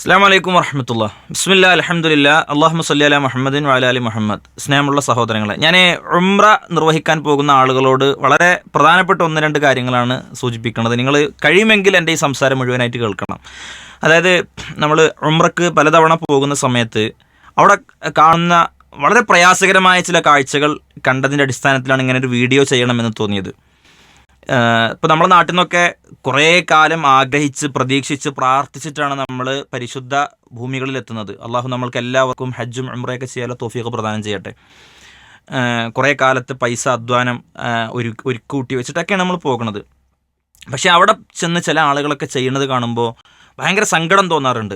അസ്സാം വലൈക്കും വർഹമത്തുള്ള ബിസ്മില്ല അലഹമുല്ല അള്ളാഹു സല്ലി അല മുഹമ്മദിൻ വാലാലി മുഹമ്മദ്. സ്നേഹമുള്ള സഹോദരങ്ങളെ ഞാൻ ഉംറ നിർവഹിക്കാൻ പോകുന്ന ആളുകളോട് വളരെ പ്രധാനപ്പെട്ട ഒന്ന് രണ്ട് കാര്യങ്ങളാണ് സൂചിപ്പിക്കുന്നത്. നിങ്ങൾ കഴിയുമെങ്കിൽ എന്റെ ഈ സംസാരം മുഴുവനായിട്ട് കേൾക്കണം. അതായത് നമ്മൾ ഉംറക്ക് പലതവണ പോകുന്ന സമയത്ത് അവിടെ കാണുന്ന വളരെ പ്രയാസകരമായ ചില കാഴ്ചകൾ കണ്ടതിന്റെ അടിസ്ഥാനത്തിലാണ് ഇങ്ങനെ ഒരു വീഡിയോ ചെയ്യണമെന്ന് തോന്നിയത്. ഇപ്പോൾ നമ്മുടെ നാട്ടിൽ നിന്നൊക്കെ കുറേ കാലം ആഗ്രഹിച്ച് പ്രതീക്ഷിച്ച് പ്രാർത്ഥിച്ചിട്ടാണ് നമ്മൾ പരിശുദ്ധ ഭൂമികളിൽ എത്തുന്നത് അള്ളാഹു നമ്മൾക്ക് എല്ലാവർക്കും ഹജ്ജും ഉംറയൊക്കെ ചെയ്യാനുള്ള തോഫിയൊക്കെ പ്രദാനം ചെയ്യട്ടെ. കുറേ കാലത്ത് പൈസ അധ്വാനം ഒരു ഒരു കൂട്ടി വെച്ചിട്ടൊക്കെയാണ് നമ്മൾ പോകുന്നത്. പക്ഷേ അവിടെ ചെന്ന് ചില ആളുകളൊക്കെ ചെയ്യുന്നത് കാണുമ്പോൾ ഭയങ്കര സങ്കടം തോന്നാറുണ്ട്.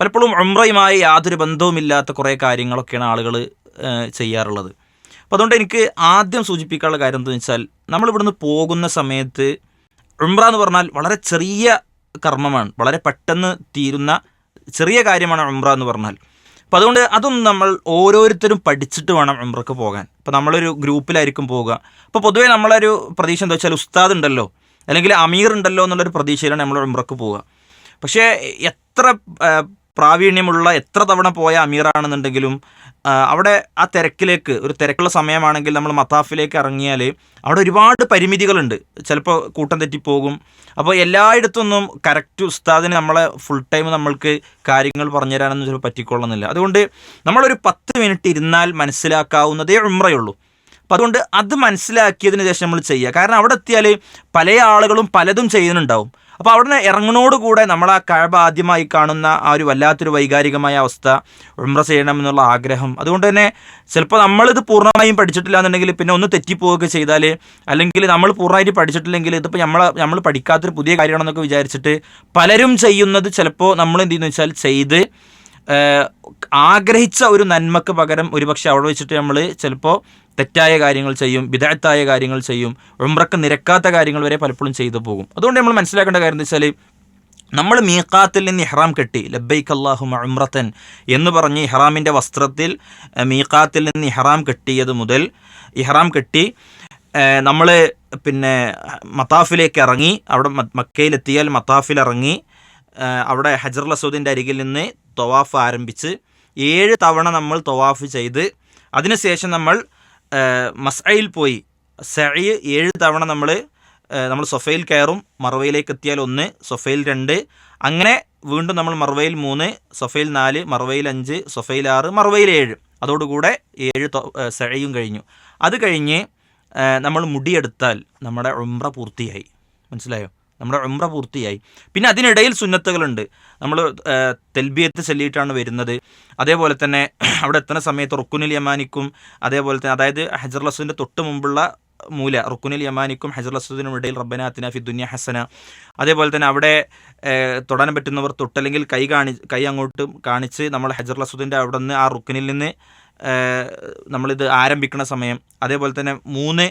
പലപ്പോഴും ഉംറയുമായി യാതൊരു ബന്ധവുമില്ലാത്ത കുറേ കാര്യങ്ങളൊക്കെയാണ് ആളുകൾ ചെയ്യാറുള്ളത്. അപ്പോൾ അതുകൊണ്ട് എനിക്ക് ആദ്യം സൂചിപ്പിക്കാനുള്ള കാര്യം എന്താണെന്ന് വെച്ചാൽ നമ്മളിവിടുന്ന് പോകുന്ന സമയത്ത് ഉംറ എന്ന് പറഞ്ഞാൽ വളരെ ചെറിയ കർമ്മമാണ് വളരെ പെട്ടെന്ന് തീരുന്ന ചെറിയ കാര്യമാണ് ഉംറ എന്ന് പറഞ്ഞാൽ. അപ്പോൾ അതുകൊണ്ട് അതൊന്നും നമ്മൾ ഓരോരുത്തരും പഠിച്ചിട്ട് വേണം ഉംറക്ക് പോകാൻ. ഇപ്പോൾ നമ്മളൊരു ഗ്രൂപ്പിലായിരിക്കും പോവുക. അപ്പോൾ പൊതുവേ നമ്മളൊരു പ്രതീക്ഷ എന്താ വെച്ചാൽ ഉസ്താദ് ഉണ്ടല്ലോ അല്ലെങ്കിൽ അമീർ ഉണ്ടല്ലോ എന്നുള്ളൊരു പ്രതീക്ഷയിലാണ് നമ്മൾ ഉംറക്ക് പോവുക. പക്ഷേ എത്ര പ്രാവീണ്യമുള്ള എത്ര തവണ പോയ അമീറാണെന്നുണ്ടെങ്കിലും അവിടെ ആ തിരക്കിലേക്ക് ഒരു തിരക്കുള്ള സമയമാണെങ്കിൽ നമ്മൾ മത്താഫിലേക്ക് ഇറങ്ങിയാൽ അവിടെ ഒരുപാട് പരിമിതികളുണ്ട്. ചിലപ്പോൾ കൂട്ടം തെറ്റിപ്പോകും. അപ്പോൾ എല്ലായിടത്തൊന്നും കറക്റ്റ് ഉസ്താദിന് നമ്മളെ ഫുൾ ടൈം നമ്മൾക്ക് കാര്യങ്ങൾ പറഞ്ഞു തരാനൊന്നും ചിലപ്പോൾ പറ്റിക്കൊള്ളുന്നില്ല. അതുകൊണ്ട് നമ്മളൊരു പത്ത് മിനിറ്റ് ഇരുന്നാൽ മനസ്സിലാക്കാവുന്നതേ ഉമ്രയുള്ളൂ അപ്പം അതുകൊണ്ട് അത് മനസ്സിലാക്കിയതിന് ശേഷം നമ്മൾ ചെയ്യുക. കാരണം അവിടെ എത്തിയാൽ പല ആളുകളും പലതും ചെയ്യുന്നുണ്ടാവും. അപ്പോൾ അവിടെ ഇറങ്ങണോടുകൂടെ നമ്മൾ ആ കഴബ ആദ്യമായി കാണുന്ന ആ ഒരു വല്ലാത്തൊരു വൈകാരികമായ അവസ്ഥ ഉംറ ചെയ്യണം എന്നുള്ള ആഗ്രഹം. അതുകൊണ്ട് തന്നെ ചിലപ്പോൾ നമ്മളിത് പൂർണമായും പഠിച്ചിട്ടില്ല എന്നുണ്ടെങ്കിൽ പിന്നെ ഒന്ന് തെറ്റിപ്പോവുകയൊക്കെ ചെയ്താൽ അല്ലെങ്കിൽ നമ്മൾ പൂർണമായിട്ട് പഠിച്ചിട്ടില്ലെങ്കിൽ ഇതിപ്പോൾ നമ്മൾ നമ്മൾ പഠിക്കാത്തൊരു പുതിയ കാര്യമാണെന്നൊക്കെ വിചാരിച്ചിട്ട് പലരും ചെയ്യുന്നത് ചിലപ്പോൾ നമ്മൾ എന്ത് ചെയ്യുന്നു വെച്ചാൽ ചെയ്ത് ആഗ്രഹിച്ച ഒരു നന്മക്ക് പകരം ഒരുപക്ഷെ അവിടെ വെച്ചിട്ട് നമ്മൾ ചിലപ്പോൾ തെറ്റായ കാര്യങ്ങൾ ചെയ്യും വിദഗ്ധായ കാര്യങ്ങൾ ചെയ്യും ഉമ്രക്ക് നിരക്കാത്ത കാര്യങ്ങൾ വരെ പലപ്പോഴും ചെയ്തു പോകും. അതുകൊണ്ട് നമ്മൾ മനസ്സിലാക്കേണ്ട കാര്യം എന്താ വെച്ചാൽ നമ്മൾ മീക്കാത്തിൽ നിന്ന് ഇഹ്റാം കെട്ടി ലബൈക്ക് അള്ളാഹു ഉമ്രത്തൻ എന്ന് പറഞ്ഞ് ഇഹ്റാമിന്റെ വസ്ത്രത്തിൽ മീക്കാത്തിൽ നിന്ന് ഇഹ്റാം കെട്ടിയത് മുതൽ ഇഹ്റാം കെട്ടി നമ്മൾ പിന്നെ മത്താഫിലേക്ക് ഇറങ്ങി അവിടെ മക്കയിലെത്തിയാൽ മത്താഫിൽ ഇറങ്ങി അവിടെ ഹജർ ലസൂദിന്റെ അരികിൽ നിന്ന് തൊവാഫ് ആരംഭിച്ച് ഏഴ് തവണ നമ്മൾ തൊവാഫ് ചെയ്ത് അതിനുശേഷം നമ്മൾ മസയിൽ പോയി. സഴി ഏഴ് തവണ നമ്മൾ നമ്മൾ സൊഫയിൽ കയറും മറവയിലേക്ക് എത്തിയാൽ ഒന്ന് സൊഫയിൽ രണ്ട് അങ്ങനെ വീണ്ടും നമ്മൾ മറവയിൽ മൂന്ന് സൊഫയിൽ നാല് മറവയിൽ അഞ്ച് സൊഫയിൽ ആറ് മറവയിൽ ഏഴ്. അതോടുകൂടെ ഏഴ് സഴയും കഴിഞ്ഞു. അത് കഴിഞ്ഞ് നമ്മൾ മുടിയെടുത്താൽ നമ്മുടെ ഉമ്ര പൂർത്തിയായി. മനസ്സിലായോ? നമ്മുടെ ഉംറ പൂർത്തിയായി. പിന്നെ അതിനിടയിൽ സുന്നത്തുകളുണ്ട്. നമ്മൾ തെൽബിയത്ത് ചൊല്ലിയിട്ടാണ് വരുന്നത്. അതേപോലെ തന്നെ അവിടെ എത്തുന്ന സമയത്ത് റുക്കുനിൽ യമാനിക്കും അതേപോലെ തന്നെ അതായത് ഹജർ ലസുവിന്റെ തൊട്ട് മുമ്പുള്ള മൂല റുക്കുനിൽ യമാനിക്കും ഹജർ ലസുദിനും ഇടയിൽ റബ്ബന ഫി ദുന്യ ഹസന. അതേപോലെ തന്നെ അവിടെ തൊടാൻ പറ്റുന്നവർ തൊട്ടല്ലെങ്കിൽ കൈ കാണി കൈ അങ്ങോട്ട് കാണിച്ച് നമ്മൾ ഹജർ ലസുദിന്റെ അവിടെ നിന്ന് ആ റുക്കുനിൽ നിന്ന് നമ്മളിത് ആരംഭിക്കുന്ന സമയം. അതേപോലെ തന്നെ മൂന്ന്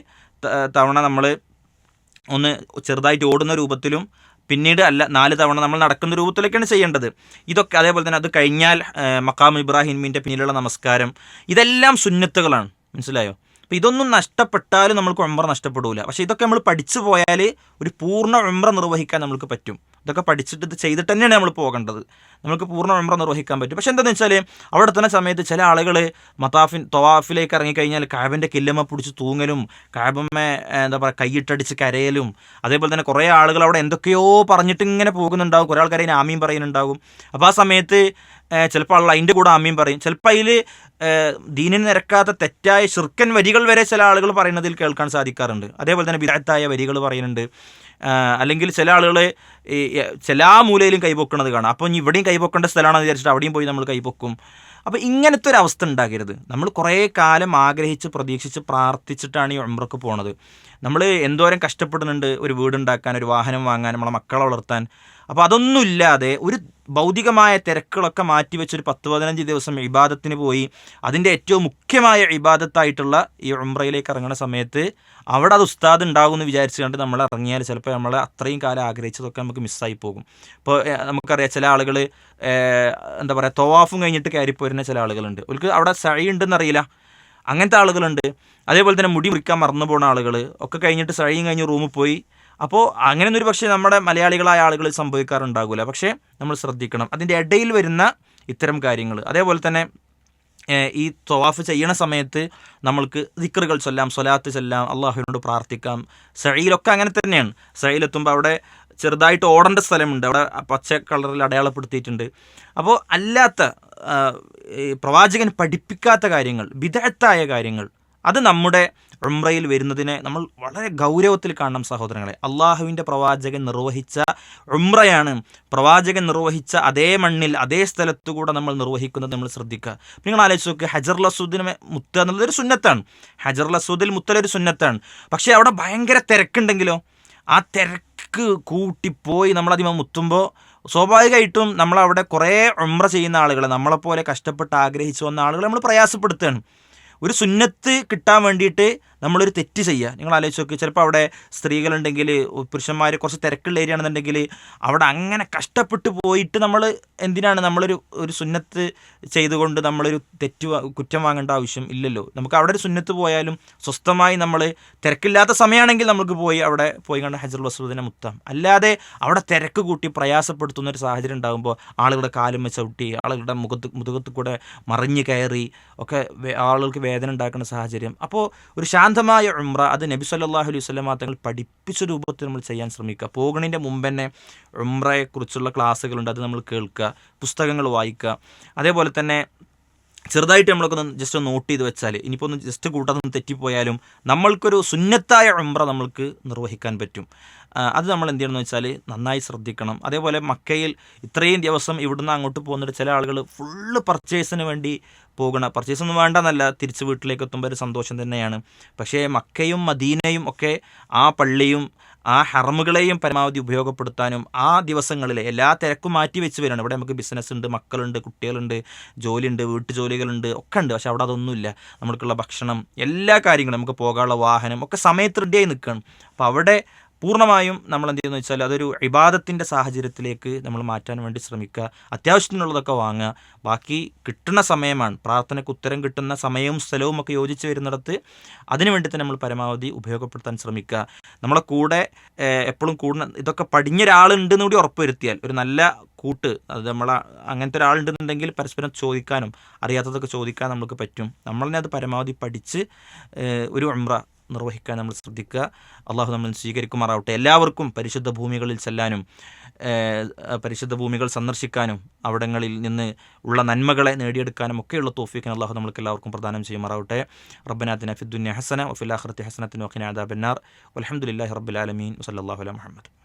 തവണ നമ്മൾ ഒന്ന് ചെറുതായിട്ട് ഓടുന്ന രൂപത്തിലും പിന്നീട് അല്ല നാല് തവണ നമ്മൾ നടക്കുന്ന രൂപത്തിലൊക്കെയാണ് ചെയ്യേണ്ടത്. ഇതൊക്കെ അതേപോലെ തന്നെ അത് കഴിഞ്ഞാൽ മക്കാം ഇബ്രാഹിമിന്റെ പിന്നിലുള്ള നമസ്കാരം ഇതെല്ലാം സുന്നത്തുകളാണ്. മനസ്സിലായോ? അപ്പോൾ ഇതൊന്നും നഷ്ടപ്പെട്ടാലും നമ്മൾക്ക് ഉമ്ര നഷ്ടപ്പെടില്ല പക്ഷേ ഇതൊക്കെ നമ്മൾ പഠിച്ചു പോയാൽ ഒരു പൂർണ ഉമ്ര നിർവഹിക്കാൻ നമുക്ക് പറ്റും. ഇതൊക്കെ പഠിച്ചിട്ട് ഇത് ചെയ്തിട്ട് തന്നെയാണ് നമ്മൾ പോകേണ്ടത്. നമുക്ക് പൂർണ മെമ്പർ നിർവഹിക്കാൻ പറ്റും. പക്ഷേ എന്താണെന്ന് വെച്ചാൽ അവിടെ തന്നെ സമയത്ത് ചില ആളുകൾ മതാഫിൻ തൊവാഫിലേക്ക് ഇറങ്ങിക്കഴിഞ്ഞാൽ കാബിന്റെ കില്ലമ്മ പിടിച്ച് തൂങ്ങലും കാബമ്മ എന്താ പറയുക കൈയിട്ടടിച്ച് കരയലും അതേപോലെ തന്നെ കുറേ ആളുകൾ അവിടെ എന്തൊക്കെയോ പറഞ്ഞിട്ട് ഇങ്ങനെ പോകുന്നുണ്ടാവും. കുറേ ആൾക്കാരെ അതിന് ആമീൻ പറയുന്നുണ്ടാവും. അപ്പോൾ ആ സമയത്ത് ചിലപ്പോൾ ആളുകൾ അതിന്റെ കൂടെ ആമീം പറയും. ചിലപ്പോൾ അതിൽ ദീനിന് നിരക്കാത്ത തെറ്റായ ശിർക്കൻ വരികൾ വരെ ചില ആളുകൾ പറയുന്നതിൽ കേൾക്കാൻ സാധിക്കാറുണ്ട്. അതേപോലെ തന്നെ വിദഗ്ധായ വരികൾ പറയുന്നുണ്ട്. അല്ലെങ്കിൽ ചില ആളുകൾ ചില മൂലയിലും കൈപൊക്കുന്നത് കാണാം. അപ്പോൾ ഇനി ഇവിടെയും കൈപൊക്കേണ്ട സ്ഥലമാണെന്ന് വിചാരിച്ചിട്ട് അവിടെയും പോയി നമ്മൾ കൈപൊക്കും. അപ്പോൾ ഇങ്ങനത്തെ ഒരു അവസ്ഥ ഉണ്ടാകരുത്. നമ്മൾ കുറേ കാലം ആഗ്രഹിച്ച് പ്രതീക്ഷിച്ച് പ്രാർത്ഥിച്ചിട്ടാണ് ഈ ഉംറക്ക് പോണത്. നമ്മൾ എന്തോരം കഷ്ടപ്പെടുന്നുണ്ട് ഒരു വീടുണ്ടാക്കാൻ ഒരു വാഹനം വാങ്ങാൻ നമ്മളെ മക്കളെ വളർത്താൻ. അപ്പോൾ അതൊന്നുമില്ലാതെ ഒരു ഭൗതികമായ തിരക്കുകളൊക്കെ മാറ്റിവെച്ചൊരു പത്ത് പതിനഞ്ച് ദിവസം ഇബാദത്തിന് പോയി അതിന്റെ ഏറ്റവും മുഖ്യമായ ഇബാദത്തായിട്ടുള്ള ഈ ഉംറയിലേക്ക് ഇറങ്ങുന്ന സമയത്ത് അവിടെ അത് ഉസ്താദ് ഉണ്ടാകും എന്ന് വിചാരിച്ചുകൊണ്ട് നമ്മൾ ഇറങ്ങിയാൽ ചിലപ്പോൾ നമ്മൾ അത്രയും കാലം ആഗ്രഹിച്ചതൊക്കെ നമുക്ക് മിസ്സായി പോകും. ഇപ്പോൾ നമുക്കറിയാം ചില ആളുകൾ എന്താ പറയുക തോവാഫും കഴിഞ്ഞിട്ട് കയറിപ്പോരുന്ന ചില ആളുകളുണ്ട്. അവർക്ക് അവിടെ സഴി ഉണ്ടെന്നറിയില്ല അങ്ങനത്തെ ആളുകളുണ്ട്. അതേപോലെ തന്നെ മുടി മുറിക്കാൻ മറന്നു പോകുന്ന ആളുകൾ ഒക്കെ കഴിഞ്ഞിട്ട് സഴിയും കഴിഞ്ഞ് റൂമിൽ പോയി അപ്പോൾ അങ്ങനെയൊന്നും ഒരു പക്ഷേ നമ്മുടെ മലയാളികളായ ആളുകൾ സംഭവിക്കാറുണ്ടാകില്ല പക്ഷേ നമ്മൾ ശ്രദ്ധിക്കണം. അതിന്റെ ഇടയിൽ വരുന്ന ഇത്തരം കാര്യങ്ങൾ. അതേപോലെ തന്നെ ഈ തൊവാഫ് ചെയ്യണ സമയത്ത് നമ്മൾക്ക് ദിക്കറുകൾ ചൊല്ലാം സ്വലാത്ത് ചൊല്ലാം അള്ളാഹുവിനോട് പ്രാർത്ഥിക്കാം. സഴയിലൊക്കെ അങ്ങനെ തന്നെയാണ്. സഴയിലെത്തുമ്പോൾ അവിടെ ചെറുതായിട്ട് ഓടേണ്ട സ്ഥലമുണ്ട്. അവിടെ പച്ച കളറിൽ അടയാളപ്പെടുത്തിയിട്ടുണ്ട്. അപ്പോൾ അല്ലാത്ത പ്രവാചകൻ പഠിപ്പിക്കാത്ത കാര്യങ്ങൾ വിദഗ്ധായ കാര്യങ്ങൾ അത് നമ്മുടെ ഉംറയിൽ വരുന്നതിനെ നമ്മൾ വളരെ ഗൗരവത്തിൽ കാണണം സഹോദരങ്ങളെ. അള്ളാഹുവിന്റെ പ്രവാചകൻ നിർവഹിച്ച ഉംറയാണ്. പ്രവാചകൻ നിർവഹിച്ച അതേ മണ്ണിൽ അതേ സ്ഥലത്തുകൂടെ നമ്മൾ നിർവഹിക്കുന്നത് നമ്മൾ ശ്രദ്ധിക്കുക. നിങ്ങൾ ആലോചിച്ച് നോക്കുക ഹജർ ലസൂദിന് മുത്ത എന്നുള്ളത് ഒരു സുന്നത്താണ്. ഹജർ ലസൂദിൽ മുത്തലൊരു സുന്നത്താണ്. പക്ഷേ അവിടെ ഭയങ്കര തിരക്കുണ്ടെങ്കിലോ ആ തിരക്ക് കൂട്ടിപ്പോയി നമ്മളതിമ മുത്തുമ്പോൾ സ്വാഭാവികമായിട്ടും നമ്മളവിടെ കുറേ ഉംറ ചെയ്യുന്ന ആളുകൾ നമ്മളെപ്പോലെ കഷ്ടപ്പെട്ട് ആഗ്രഹിച്ചു വന്ന ആളുകൾ നമ്മൾ പ്രയാസപ്പെടുത്തുകയാണ്. ഒരു സുന്നത്ത് കിട്ടാൻ വേണ്ടിയിട്ട് നമ്മളൊരു തെറ്റ് ചെയ്യുക. നിങ്ങൾ ആലോചിച്ച് നോക്കി ചിലപ്പോൾ അവിടെ സ്ത്രീകളുണ്ടെങ്കിൽ പുരുഷന്മാർ കുറച്ച് തിരക്കുള്ള ഏരിയ ആണെന്നുണ്ടെങ്കിൽ അവിടെ അങ്ങനെ കഷ്ടപ്പെട്ട് പോയിട്ട് നമ്മൾ എന്തിനാണ്? നമ്മളൊരു ഒരു സുന്നത്ത് ചെയ്തുകൊണ്ട് നമ്മളൊരു തെറ്റ് കുറ്റം വാങ്ങേണ്ട ആവശ്യം ഇല്ലല്ലോ. നമുക്ക് അവിടെ ഒരു സുന്നത്ത് പോയാലും സ്വസ്ഥമായി നമ്മൾ തിരക്കില്ലാത്ത സമയമാണെങ്കിൽ നമുക്ക് പോയി അവിടെ പോയി കണ്ട ഹജർ വസൂദിനെ മുത്താം. അല്ലാതെ അവിടെ തിരക്ക് കൂട്ടി പ്രയാസപ്പെടുത്തുന്ന ഒരു സാഹചര്യം ഉണ്ടാകുമ്പോൾ ആളുകളുടെ കാലും ചവിട്ടി ആളുകളുടെ മുഖത്ത് മുതുകത്ത് കൂടെ മറിഞ്ഞ് കയറി ഒക്കെ ആളുകൾക്ക് വേദന ഉണ്ടാക്കുന്ന സാഹചര്യം. അപ്പോൾ ഒരു ശാന്തമായ ഉംറ അത് നബി സല്ലാഹു അലൈഹി വസല്ലമ തങ്ങൾ പഠിപ്പിച്ച രൂപത്തിൽ നമ്മൾ ചെയ്യാൻ ശ്രമിക്കുക. പോകണതിന്റെ മുമ്പ് തന്നെ ഉംറയെക്കുറിച്ചുള്ള ക്ലാസ്സുകളുണ്ട് അത് നമ്മൾ കേൾക്കുക പുസ്തകങ്ങൾ വായിക്കുക. അതേപോലെ തന്നെ ചെറുതായിട്ട് നമ്മളൊക്കെ ഒന്ന് ജസ്റ്റ് ഒന്ന് നോട്ട് ചെയ്ത് വെച്ചാൽ ഇനിയിപ്പോൾ ഒന്ന് ജസ്റ്റ് കൂട്ടാതൊന്ന് തെറ്റിപ്പോയാലും നമ്മൾക്കൊരു സുന്നത്തായ ഉംറ നമ്മൾക്ക് നിർവഹിക്കാൻ പറ്റും. അത് നമ്മൾ എന്ത് ചെയ്യണമെന്ന് വെച്ചാൽ നന്നായി ശ്രദ്ധിക്കണം. അതേപോലെ മക്കയിൽ ഇത്രയും ദിവസം ഇവിടുന്ന് അങ്ങോട്ട് പോകുന്നിട്ട് ചില ആളുകൾ ഫുള്ള് പർച്ചേസിന് വേണ്ടി പോകണം. പർച്ചേസ് ഒന്നും വേണ്ടെന്നല്ല തിരിച്ച് വീട്ടിലേക്ക് എത്തുമ്പോൾ ഒരു സന്തോഷം തന്നെയാണ്. പക്ഷേ മക്കയും മദീനയും ഒക്കെ ആ പള്ളിയും ആ ഹറമുകളെയും പരമാവധി ഉപയോഗപ്പെടുത്താനും ആ ദിവസങ്ങളിൽ എല്ലാ തിരക്കും മാറ്റി വെച്ച് വരികയാണ് ഇവിടെ നമുക്ക് ബിസിനസ് ഉണ്ട് മക്കളുണ്ട് കുട്ടികളുണ്ട് ജോലിയുണ്ട് വീട്ടു ജോലികളുണ്ട് ഒക്കെ ഉണ്ട്. പക്ഷെ അവിടെ അതൊന്നുമില്ല. നമുക്കുള്ള ഭക്ഷണം എല്ലാ കാര്യങ്ങളും നമുക്ക് പോകാനുള്ള വാഹനം ഒക്കെ സമയത്ത് റെഡിയായി നിൽക്കണം അപ്പോൾ അവിടെ പൂർണമായും നമ്മൾ എന്ത് ചെയ്യുന്നു വെച്ചാൽ അതൊരു ഇബാദത്തിന്റെ സാഹചര്യത്തിലേക്ക് നമ്മൾ മാറ്റാൻ വേണ്ടി ശ്രമിക്കുക. അത്യാവശ്യത്തിനുള്ളതൊക്കെ വാങ്ങുക. ബാക്കി കിട്ടുന്ന സമയമാണ്. പ്രാർത്ഥനയ്ക്ക് ഉത്തരം കിട്ടുന്ന സമയവും സ്ഥലവും ഒക്കെ യോജിച്ച് വരുന്നിടത്ത് അതിനു വേണ്ടി തന്നെ നമ്മൾ പരമാവധി ഉപയോഗപ്പെടുത്താൻ ശ്രമിക്കുക. നമ്മളെ കൂടെ എപ്പോഴും കൂടുന്ന ഇതൊക്കെ പഠിഞ്ഞ ഒരാളുണ്ടെന്ന് കൂടി ഉറപ്പുവരുത്തിയാൽ ഒരു നല്ല കൂട്ട് അത് നമ്മളെ അങ്ങനത്തെ ഒരാളുണ്ടെന്നുണ്ടെങ്കിൽ പരസ്പരം ചോദിക്കാനും അറിയാത്തതൊക്കെ ചോദിക്കാൻ നമുക്ക് പറ്റും. നമ്മൾ തന്നെ അത് പരമാവധി പഠിച്ച് ഒരു ഉംറ നിർവഹിക്കാൻ നമ്മൾ ശ്രദ്ധിക്കുക. അള്ളാഹു നമ്മൾ സ്വീകരിക്കുമാറാവട്ടെ. എല്ലാവർക്കും പരിശുദ്ധ ഭൂമികളിൽ ചെല്ലാനും പരിശുദ്ധ ഭൂമികൾ സന്ദർശിക്കാനും അവിടങ്ങളിൽ നിന്ന് ഉള്ള നന്മകളെ നേടിയെടുക്കാനും ഒക്കെയുള്ള തോഫീഖിന് അള്ളാഹു നമ്മൾക്ക് എല്ലാവർക്കും പ്രദാനം ചെയ്യുമാറാവട്ടെ. റബ്ബനാത്തിന് ഫിദ്ദുന്യ ഹസന വഫിൽ ഹസനത്തിന് ഹസനത്തിൻ വഖിന അലഹമുല്ലാഹി വസല്ലല്ലാഹു അലാ മുഹമ്മദ്.